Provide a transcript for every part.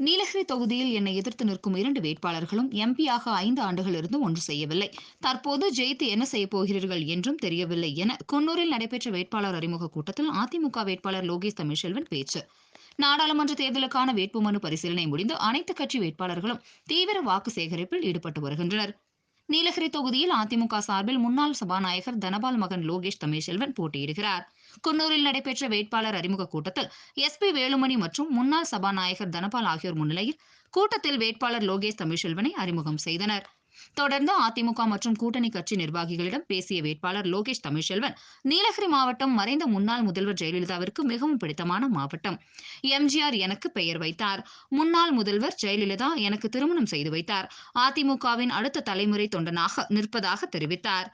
நீலகிரி தொகுதியில் என்னை எதிர்த்து நிற்கும் இரண்டு வேட்பாளர்களும் எம்பியாக ஐந்து ஆண்டுகளிலிருந்து இருந்தும் ஒன்று செய்யவில்லை. தற்போது ஜெயித்து என்ன செய்யப் போகிறீர்கள் என்றும் தெரியவில்லை என குன்னூரில் நடைபெற்ற வேட்பாளர் அறிமுக கூட்டத்தில் அதிமுக வேட்பாளர் லோகேஷ் தமிழ்செல்வன் பேச்சு. நாடாளுமன்ற தேர்தலுக்கான வேட்புமனு பரிசீலனை முடிந்து அனைத்து கட்சி வேட்பாளர்களும் தீவிர வாக்கு சேகரிப்பில் ஈடுபட்டு வருகின்றனர். நீலகிரி தொகுதியில் அதிமுக சார்பில் முன்னாள் சபாநாயகர் தனபால் மகன் லோகேஷ் தமிழ்செல்வன் போட்டியிடுகிறார். குன்னூரில் நடைபெற்ற வேட்பாளர் அறிமுக கூட்டத்தில் எஸ் பி வேலுமணி மற்றும் முன்னாள் சபாநாயகர் தனபால் ஆகியோர் முன்னிலையில் கூட்டத்தில் வேட்பாளர் லோகேஷ் தமிழ்செல்வனை அறிமுகம் செய்தனர். தொடர்ந்து அதிமுக மற்றும் கூட்டணி கட்சி நிர்வாகிகளிடம் பேசிய வேட்பாளர் லோகேஷ் தமிழ்செல்வன் நீலகிரி மாவட்டம் மறைந்த முன்னாள் முதல்வர் ஜெயலலிதாவிற்கு மிகவும் பிடித்தமான மாவட்டம். எம்ஜிஆர் எனக்கு பெயர் வைத்தார். முன்னாள் முதல்வர் ஜெயலலிதா எனக்கு திருமணம் செய்து வைத்தார். அதிமுகவின் அடுத்த தலைமுறை தொண்டனாக நிற்பதாக தெரிவித்தார்.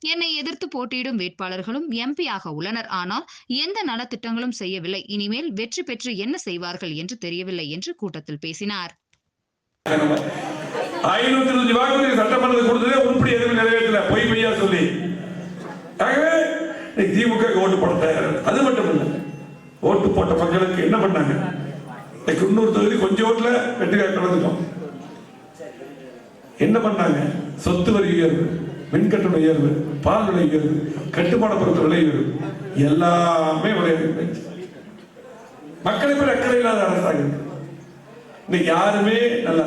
என்னை எதிர்த்து போட்டியிடும் வேட்பாளர்களும் எம்பியாக உள்ளனர். ஆனால் எந்த நலத்திட்டங்களும் செய்யவில்லை. இனிமேல் வெற்றி பெற்று என்ன செய்வார்கள் என்று தெரியவில்லை என்று கூட்டத்தில் பேசினார். ஐநூத்தி இருபது வாக்குறுதி சட்டமன்றத்தில் கொடுத்ததே உருப்படி எதுவும் நிறைவேற்றல. பொய் பொய்யா சொல்லி. ஆகவே திமுக ஓட்டு போட தயார். அது மட்டும் இல்லை. ஓட்டு போட்ட மக்களுக்கு என்ன பண்ணாங்க? இன்னைக்கு குன்னூர் தொகுதி கொஞ்சம் ஓட்டுல வெற்றிக்காக கலந்துட்டோம். என்ன பண்ணாங்க? சொத்து வரி உயர்வு. மின்கட்டண உயர்வு பால் விலை உயர்வு கட்டுமான பொருட்கள் விலை உயர்வு எல்லாமே விளையாடு மக்களை பேர் அக்கறை இல்லாத அரசாங்கம். இன்னைக்கு யாருமே நல்லா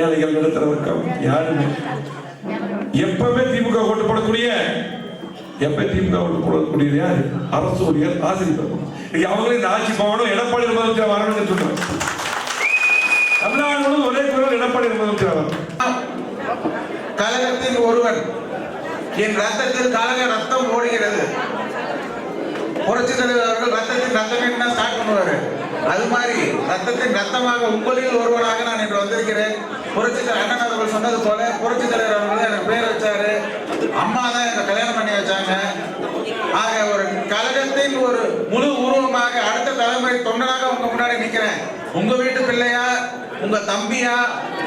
ஏழைகள் நடத்துற வர்க்கம் யாருமே. எப்பவுமே திமுக ஓட்டு போடக்கூடிய எப்ப திமுக ஓட்டு போடக்கூடியது யாரு? அரசு ஊழியர் ஆசிரியர் அவங்களே இந்த ஆட்சி போகணும் எடப்பாடி முதலமைச்சர் வரணும்னு சொல்றாங்க. தமிழ்நாடு ஒரே குரல் எடப்பாடி முதலமைச்சர் வரணும். கழகத்தின் ஒருவன். என் ரத்தத்தில் கழக ரத்தம் ஓடுகிறது. புரட்சி தலைவர் அவர்கள் ரத்தத்தின் ரத்தம் என்ன? ஸ்டார்ட் பண்ணுவாரு. அது மாதிரி ரத்தத்தின் ரத்தமாக உங்களில் ஒருவனாக நான் இன்று வந்திருக்கிறேன். புரட்சி அண்ணன் அவர்கள் சொன்னது போல புரட்சி தலைவர் அவர்கள் எனக்கு பேர் வச்சாரு. அம்மா தான் எனக்கு கல்யாணம் பண்ணி வச்சாங்க. ஆக ஒரு கழகத்தின் ஒரு முழு உருவமாக அடுத்த தலைமுறை தொண்டனாக உங்க முன்னாடி நிக்கிறேன். உங்க வீட்டு பிள்ளையா? உங்க தம்பியா?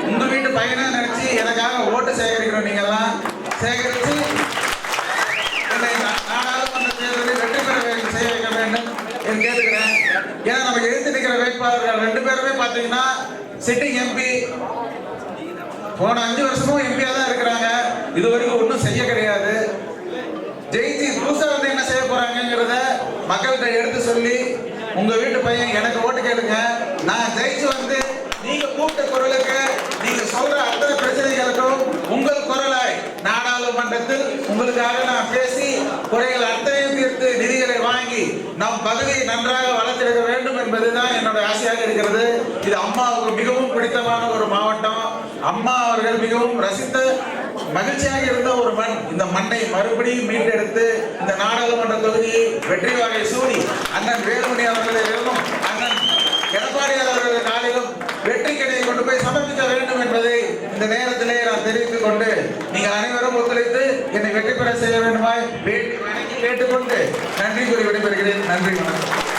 உங்க வீட்டு பையனா நினைச்சு எனக்காக ஓட்டு சேகரிக்கிறோம் நீங்க எல்லாம் சேகரித்து என்னை நா- நாடாளுமன்ற தேர்தலில் வெற்றி பெற வேண்டும் செய்ய வைக்க வேண்டும் என்று கேட்டுக்கிறேன். ஏன்னா நமக்கு எழுத்து நிற்கிற வேட்பாளர்கள் ரெண்டு பேருமே பாத்தீங்கன்னா சிட்டிங் எம்பி. போன அஞ்சு வருஷமும் எம்பியா தான் இருக்கிறாங்க. இது வரைக்கும் ஒன்றும் செய்ய கிடையாது. ஜெயிச்சு புதுசாக வந்து என்ன செய்ய போறாங்கங்கிறத மக்கள்கிட்ட எடுத்து சொல்லி உங்க வீட்டு பையன் எனக்கு ஓட்டு கேளுங்க. நான் ஜெயிச்சு வந்து நீங்க கூப்பிட்ட குரலுக்கு நீங்க சொல்ற அத்தனை பிரச்சனைகளுக்கும் உங்கள் குரலாய் நாடாளுமன்றத்தில் உங்களுக்காக நான் பேசி குறைகள் அத்தனையும் தீர்த்து நிதிகளை வாங்கி நம் பகுதியை நன்றாக வளர்த்திருக்க வேண்டும் என்பதுதான் என்னோட ஆசையாக இருக்கிறது. இது அம்மாவுக்கு மிகவும் பிடித்தமான ஒரு மாவட்டம். அம்மா அவர்கள் மிகவும் ரசித்த மகிழ்ச்சியாக இருந்த ஒரு மண். இந்த மண்ணை மறுபடியும் மீட்டெடுத்து இந்த நாடாளுமன்ற தொகுதியை வெற்றி வாகை சூடி அண்ணன் வேலுமணி அவர்களிடம் அண்ணன் எடப்பாடியார் அவர்கள் காலிலும் வெற்றி கடையை கொண்டு போய் சமர்ப்பிக்க வேண்டும் என்பதை இந்த நேரத்திலே நான் தெரிவித்துக் கொண்டு ஒத்துழைத்து என்னை வெற்றி பெற செய்ய வேண்டுமாய் வேண்டி வணங்கி கேட்டுக்கொண்டு நன்றி கூறி விடைபெறுகிறேன். நன்றி வணக்கம்.